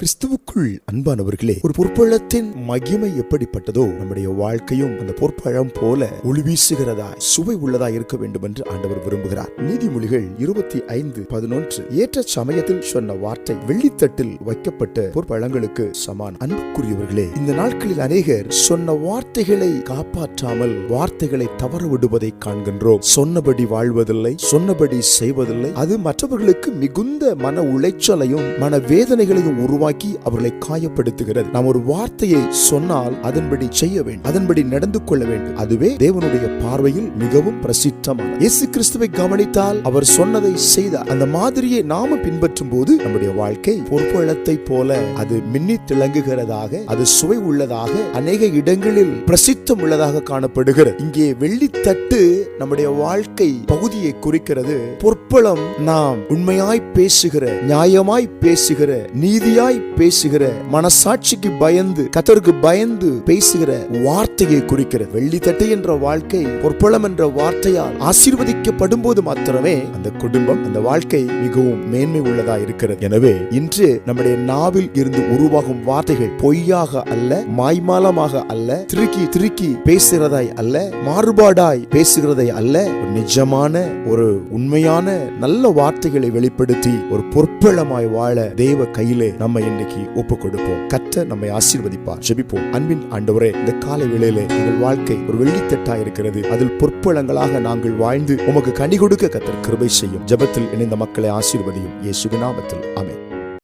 கிறிஸ்துவுக்குள் அன்பானவர்களே ஒரு பொற்பழத்தின் மகிமை எப்படிப்பட்டதோ நம்முடைய வாழ்க்கையும் அந்த பொற்பழம் போல ஒளி வீசுகிறதா சுவை உள்ளதா இருக்க வேண்டும் என்று ஆண்டவர் விரும்புகிறார். நீதிமொழிகள் இருபத்தி ஐந்து பதினொன்று. ஏற்ற சமயத்தில் சொன்ன வார்த்தை வெள்ளித்தட்டில் வைக்கப்பட்ட பொற்பழங்களுக்கு சமான். அன்புக்குரியவர்களே இந்த நாட்களில் அநேகர் சொன்ன வார்த்தைகளை காப்பாற்றாமல் வார்த்தைகளை தவற விடுவதை காண்கின்றோம். சொன்னபடி வாழ்வதில்லை சொன்னபடி செய்வதில்லை. அது மற்றவர்களுக்கு மிகுந்த மன உளைச்சலையும் மன வேதனைகளையும் உருவாக்கி அவர்களை காயப்படுத்துகிறது. நாம் ஒரு வார்த்தையை சொன்னால் அதன்படி செய்ய வேண்டும். அதன்படி நடந்து கொள்ள வேண்டும். அதுவே தேவனுடைய பார்வையில் மிகவும் பிரசித்தமான இயேசு கிறிஸ்துவை கவனித்தால் அவர் சொன்னதை செய்தார். அந்த மாதிரியை நாம பின்பற்றும் போது நம்முடைய வாழ்க்கை பொற்பழத்தை போல அது மின்னி திளங்குகிறதாக அது சுவை உள்ளதாக அநேக இடங்களில் பிரசித்தம் உள்ளதாக காணப்படுகிறது. இங்கே வெள்ளித்தட்டு நம்முடைய வாழ்க்கை பகுதியை குறிக்கிறது. பொற்பழம் நாம் உண்மையாய் பேசுகிற நியாயமாய் பேசுகிற நீதியாய் பேசுகிற மனசாட்சிக்கு பயந்து கத்தருக்கு பயந்து பேசுகிற வார்த்தையை குறிக்கிற வெள்ளித்தட்டு என்ற வாழ்க்கை பொற்பளம் என்ற வார்த்தையால் ஆசீர்வதிக்கப்படும் போது மாத்திரமே அந்த குடும்பம் அந்த வாழ்க்கை மிகவும் மேன்மை உள்ளதா இருக்கிறது. எனவே இன்று நம்முடைய நாவில் இருந்து உருவாகும் வார்த்தைகள் பொய்யாக அல்ல மாய்மாலமாக அல்ல திருக்கி திருக்கி பேசுகிறதாய் அல்ல மாறுபாடாய் பேசுகிறதை அல்ல நிஜமான ஒரு உண்மையான நல்ல வார்த்தைகளை வெளிப்படுத்தி ஒரு பொற்பளமாய் வாழ தேவ கையிலே நம்ம இன்னைக்கு ஒப்பு கொடுப்போம் கத்த நம்மை ஆசீர்வதிப்பார். ஜெபிப்போம். அன்பின் ஆண்டவரே இந்த காலை வேளையிலே எங்கள் வாழ்க்கை ஒரு வெள்ளித்தட்டா இருக்கிறது. அதில் பொற்பழங்களாக நாங்கள் வாழ்ந்து உமக்கு கனி கொடுக்க கத்தர் கிருபை செய்யும். ஜெபத்தில் இணைந்த மக்களை ஆசீர்வதியும். இயேசுவின் நாமத்தில். அமை